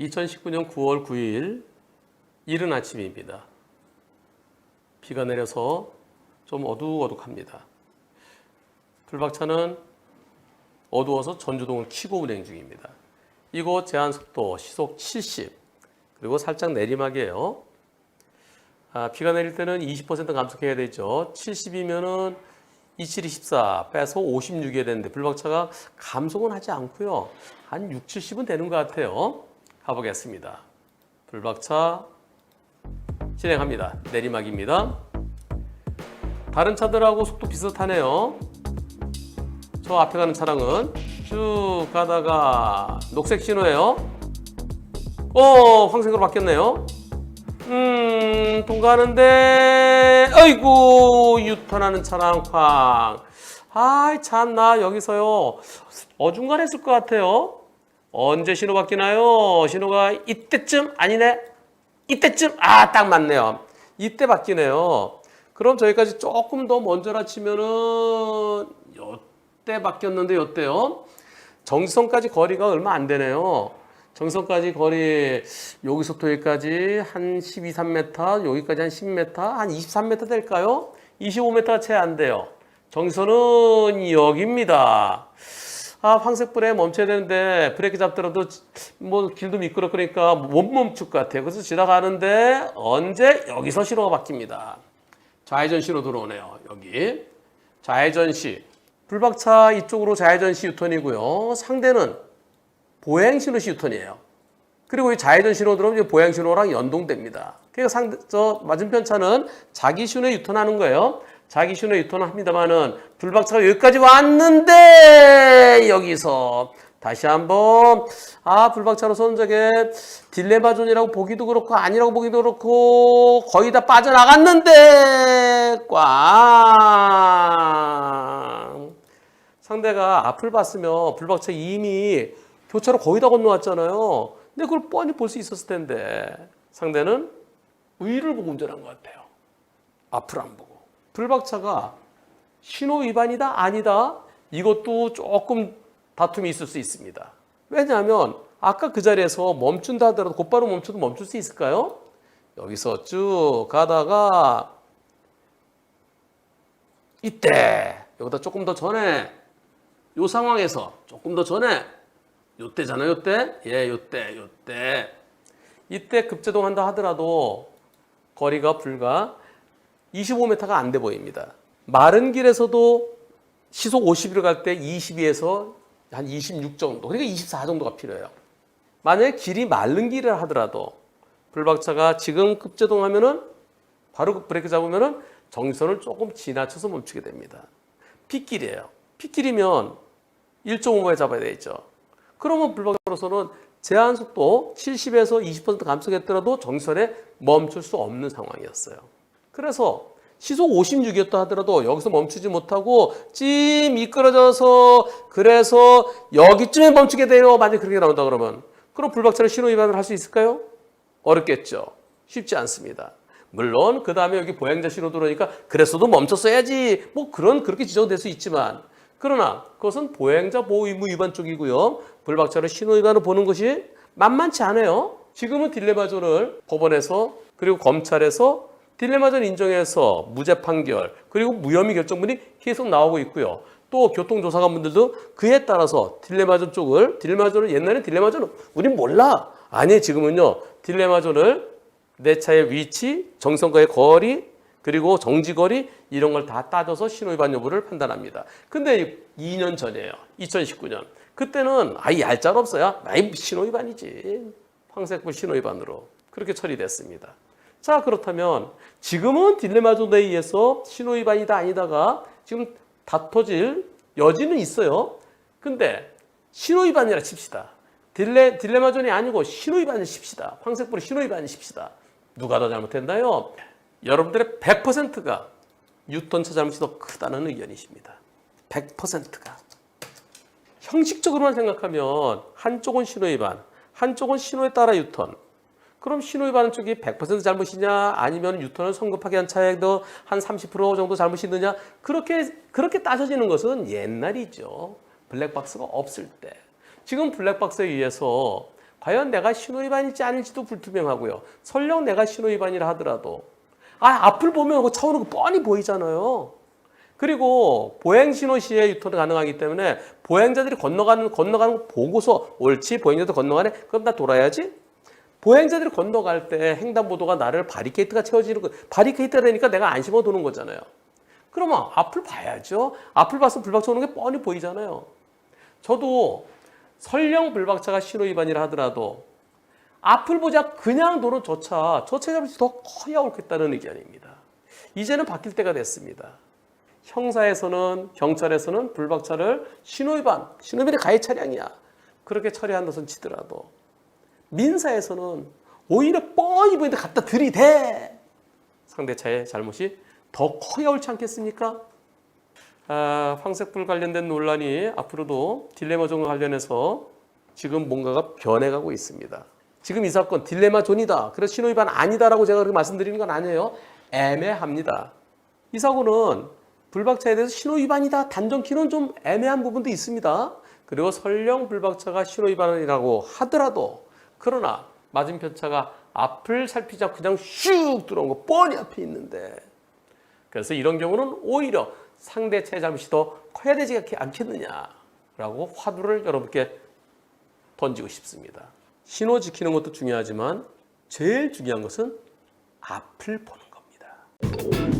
(2019년 9월 9일) 이른 아침입니다. 비가 내려서 좀 어둑어둑합니다. 불박차는 어두워서 전주동을 키고 운행 중입니다. 이곳 제한 속도 시속 70 그리고 살짝 내리막이에요. 아, 비가 내릴 때는 20% 감속해야 되죠. 70이면은 27이 14 빼서 56이어야 되는데 불박차가 감속은 하지 않고요. 한 6, 70은 되는 것 같아요. 가보겠습니다. 불박차 진행합니다. 내리막입니다. 다른 차들하고 속도 비슷하네요. 저 앞에 가는 차량은 쭉 가다가 녹색 신호예요. 어, 황색으로 바뀌었네요. 음, 통과하는데, 아이고, 유턴하는 차량 쾅. 아이, 참 나, 여기서요. 어중간했을 것 같아요. 언제 신호 바뀌나요? 신호가 이때쯤? 아니네. 이때쯤? 아, 딱 맞네요. 이때 바뀌네요. 그럼 저기까지 조금 더 먼저라 치면은, 요때 바뀌었는데, 요때요. 정지선까지 거리가 얼마 안 되네요. 정선까지 거리 여기서부터 여기까지 한 12, 3m, 여기까지 한 10m, 한 23m 될까요? 25m가 채안 돼요. 정선은 여기입니다. 아, 황색불에 멈춰야 되는데 브레이크 잡더라도 뭐 길도 미끄러 그러니까 못 멈출 것 같아요. 그래서 지나가는데 언제 여기서 신호가 바뀝니다. 좌회전 신호 들어오네요. 여기 좌회전 시 불박차 이쪽으로 좌회전 시 유턴이고요. 상대는 보행 신호 시 유턴이에요. 그리고 이 좌회전 신호 들어오면 이제 보행 신호랑 연동됩니다. 그러니까 상대 저 맞은편 차는 자기 신호에 유턴하는 거예요. 자기 신호에 유턴을 합니다만은 불박차가 여기까지 왔는데 여기서 다시 한번 아 불박차로서는 저게 딜레마 존이라고 보기도 그렇고 아니라고 보기도 그렇고 거의 다 빠져나갔는데 꽝 상대가 앞을 봤으면 불박차 이미 교차로 거의 다 건너왔잖아요. 근데 그걸 뻔히 볼 수 있었을 텐데 상대는 위를 보고 운전한 것 같아요. 앞을 안 보고. 불박차가 신호 위반이다 아니다 이것도 조금 다툼이 있을 수 있습니다. 왜냐하면 아까 그 자리에서 멈춘다 하더라도 곧바로 멈춰도 멈출 수 있을까요? 여기서 쭉 가다가 이때 여기다 조금 더 전에 요 상황에서 조금 더 전에 요때잖아요, 요때? 예, 요때, 요때. 이때 급제동한다 하더라도 거리가 불과 25m가 안 돼 보입니다. 마른 길에서도 시속 50을 갈때 22에서 한 26 정도, 그러니까 24 정도가 필요해요. 만약에 길이 마른 길을 하더라도 불박차가 지금 급제동 하면은 바로 브레이크 잡으면은 정선을 조금 지나쳐서 멈추게 됩니다. 핏길이에요. 핏길이면 1.5마에 잡아야 되겠죠. 그러면 불박차로서는 제한 속도 70에서 20% 감속했더라도 정선에 멈출 수 없는 상황이었어요. 그래서 시속 56이었다 하더라도 여기서 멈추지 못하고 찜 미끄러져서 그래서 여기쯤에 멈추게 돼요. 만약 그렇게 나온다 그러면 그럼 불박차를 신호 위반을 할 수 있을까요? 어렵겠죠. 쉽지 않습니다. 물론 그 다음에 여기 보행자 신호 들어오니까 그랬어도 멈췄어야지 뭐 그런 그렇게 지정될 수 있지만 그러나 그것은 보행자 보호 의무 위반 쪽이고요. 불박차를 신호 위반을 보는 것이 만만치 않아요. 지금은 딜레마존을 법원에서 그리고 검찰에서 딜레마존 인정해서 무죄 판결 그리고 무혐의 결정문이 계속 나오고 있고요. 또 교통조사관분들도 그에 따라서 딜레마존 쪽을 딜레마존을 옛날에 딜레마존은 우린 몰라. 아니 지금은요 딜레마존을 내 차의 위치, 정선과의 거리, 그리고 정지거리 이런 걸 다 따져서 신호위반 여부를 판단합니다. 근데 2년 전이에요. 2019년. 그때는 아예 얄짤 없어요. 아이 신호위반이지. 황색불 신호위반으로 그렇게 처리됐습니다. 자 그렇다면 지금은 딜레마존에 의해서 신호위반이다 아니다가 지금 다퉈질 여지는 있어요. 근데 신호위반이라 칩시다. 딜레, 딜레마 존이 아니고 신호위반을 칩시다. 황색불이 신호위반을 칩시다. 누가 더 잘못했나요? 여러분들의 100%가 뉴턴차 잘못이 더 크다는 의견이십니다. 100%가. 형식적으로만 생각하면 한쪽은 신호위반, 한쪽은 신호에 따라 유턴. 그럼 신호위반 쪽이 100% 잘못이냐 아니면 유턴을 성급하게 한 차에도 한30% 정도 잘못이 있느냐 그렇게 그렇게 따져지는 것은 옛날이죠. 블랙박스가 없을 때. 지금 블랙박스에 의해서 과연 내가 신호위반일지 아닐지도 불투명하고요. 설령 내가 신호위반이라 하더라도 아 앞을 보면 그차 오는 거 뻔히 보이잖아요. 그리고 보행 신호 시에 유턴이 가능하기 때문에 보행자들이 건너가는 건너가는 거 보고서 옳지 보행자들 건너가네 그럼 나 돌아야지. 보행자들이 건너갈 때 횡단보도가 나를 바리케이트가 채워지는 거 바리케이트가 되니까 내가 안심하고 도는 거잖아요. 그러면 앞을 봐야죠. 앞을 봐서 불박차 오는 게 뻔히 보이잖아요. 저도 설령 불박차가 신호 위반이라 하더라도 앞을 보자 그냥 도는 저 차, 저차 잡을수 더 커야 옳겠다는 의견입니다. 이제는 바뀔 때가 됐습니다. 형사에서는 경찰에서는 불박차를 신호위반, 신호위반이 가해 차량이야. 그렇게 처리한다선 치더라도 민사에서는 오히려 뻔히 보이는데 갖다 들이대. 상대차의 잘못이 더 커야 옳지 않겠습니까? 아, 황색불 관련된 논란이 앞으로도 딜레마 존과 관련해서 지금 뭔가가 변해가고 있습니다. 지금 이 사건 딜레마 존이다. 그래서 신호위반 아니다라고 제가 그렇게 말씀드리는 건 아니에요. 애매합니다. 이 사고는 불박차에 대해서 신호위반이다. 단정키는 좀 애매한 부분도 있습니다. 그리고 설령 불박차가 신호위반이라고 하더라도 그러나 맞은편 차가 앞을 않고 그냥 슉 들어온 거 뻔히 앞에 있는데 그래서 이런 경우는 오히려 상대 차의 잘못이 더 커야 되지 않겠느냐라고 화두를 여러분께 던지고 싶습니다. 신호 지키는 것도 중요하지만 제일 중요한 것은 앞을 보는 겁니다.